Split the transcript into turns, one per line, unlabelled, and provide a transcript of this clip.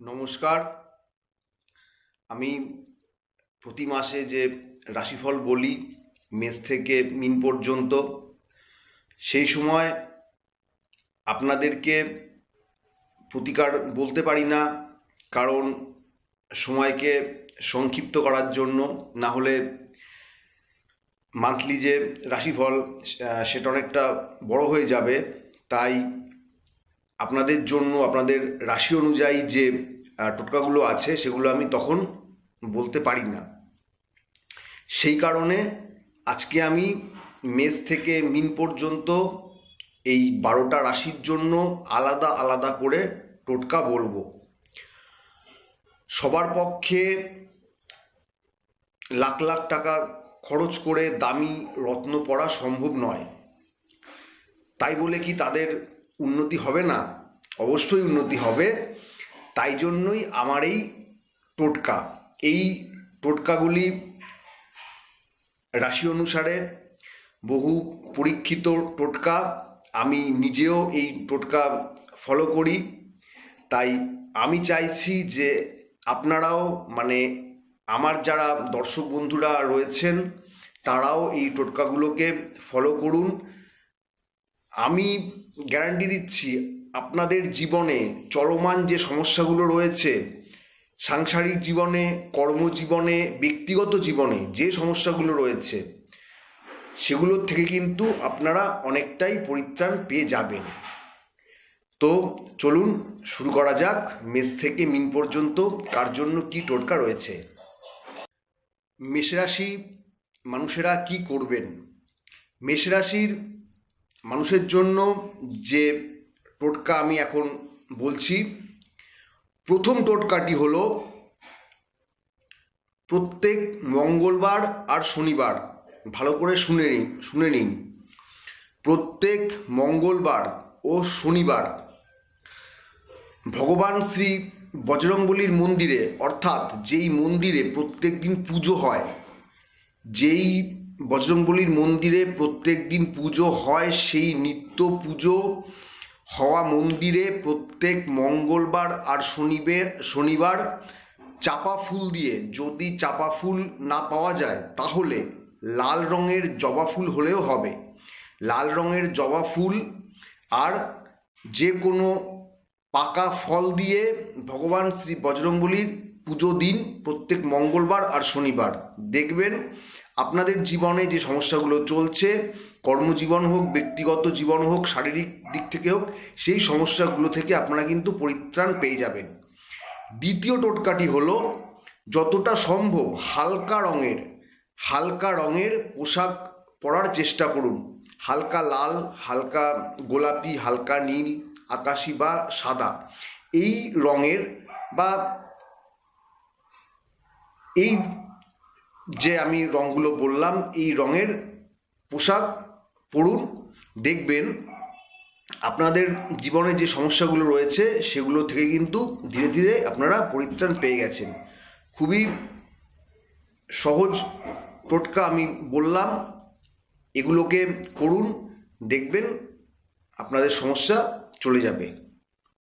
নমস্কার। আমি প্রতি মাসে যে রাশিফল বলি, মেষ থেকে মিন পর্যন্ত, সেই সময় আপনাদেরকে প্রতিকার বলতে পারি না, কারণ সময়কে সংক্ষিপ্ত করার জন্য, না হলে মান্থলি যে রাশিফল সেটা অনেকটা বড় হয়ে যাবে। তাই আপনাদের জন্য, আপনাদের রাশি অনুযায়ী যে টোটকাগুলো আছে, সেগুলো আমি তখন বলতে পারি না। সেই কারণে আজকে আমি মেষ থেকে মিন পর্যন্ত এই বারোটা রাশির জন্য আলাদা আলাদা করে টোটকা বলব। সবার পক্ষে লাখ লাখ টাকা খরচ করে দামি রত্ন পড়া সম্ভব নয়। তাই বলে কি তাদের উন্নতি হবে না? অবশ্যই উন্নতি হবে। তাই জন্যই আমার এই টোটকা। এই টোটকাগুলি রাশি অনুসারে বহু পরীক্ষিত টোটকা। আমি নিজেও এই টোটকা ফলো করি। তাই আমি চাইছি যে আপনারাও মানে আমার যারা দর্শক বন্ধুরা রয়েছেন, তারাও এই টোটকাগুলোকে ফলো করুন। আমি গ্যারান্টি দিচ্ছি আপনাদের জীবনে চলমান যে সমস্যাগুলো রয়েছে, সাংসারিক জীবনে, কর্মজীবনে, ব্যক্তিগত জীবনে যে সমস্যাগুলো রয়েছে, সেগুলোর থেকে কিন্তু আপনারা অনেকটাই পরিত্রাণ পেয়ে যাবেন। তো চলুন, শুরু করা যাক। মেষ থেকে মিন পর্যন্ত কার জন্য কি টোটকা রয়েছে? মেষরাশি মানুষেরা কি করবেন? মেষরাশির মানুষের জন্য যে টোটকা আমি এখন বলছি। প্রথম টোটকাটি হলো প্রত্যেক মঙ্গলবার আর শনিবার। ভালো করে শুনে নিন শুনে নিন। প্রত্যেক মঙ্গলবার ও শনিবার ভগবান শ্রী বজরংবলীর মন্দিরে, অর্থাৎ যেই মন্দিরে প্রত্যেক দিন পুজো হয়, যেই বজরংবলীর মন্দিরে প্রত্যেক দিন পুজো হয়, সেই নিত্য পুজো হওয়া মন্দিরে প্রত্যেক মঙ্গলবার আর শনিবার শনিবার চাপা ফুল দিয়ে যদি চাপা ফুল না পাওয়া যায়, তাহলে লাল রঙের জবা ফুল হলেও হবে। লাল রঙের জবা ফুল আর যে কোনো পাকা ফল দিয়ে ভগবান শ্রী বজরংবলীর পুজো দিন প্রত্যেক মঙ্গলবার আর শনিবার। দেখবেন আপনাদের জীবনে যে সমস্যাগুলো চলছে কর্মজীবন হোক, ব্যক্তিগত জীবন হোক, শারীরিক দিক থেকে হোক, সেই সমস্যাগুলো থেকে আপনারা কিন্তু পরিত্রাণ পেয়ে যাবেন। দ্বিতীয় টোটকাটি হলো, যতটা সম্ভব হালকা রঙের হালকা রঙের পোশাক পরার চেষ্টা করুন। হালকা লাল, হালকা গোলাপি, হালকা নীল, আকাশি বা সাদা। এই রঙের বা এই যে আমি রঙগুলো বললাম, এই রঙের পোশাক পরুন দেখবেন আপনাদের জীবনে যে সমস্যাগুলো রয়েছে, সেগুলো থেকে কিন্তু ধীরে ধীরে আপনারা পরিত্রাণ পেয়ে গেছেন। খুবই সহজ টোটকা আমি বললাম। এগুলোকে করুন, দেখবেন আপনাদের সমস্যা চলে যাবে।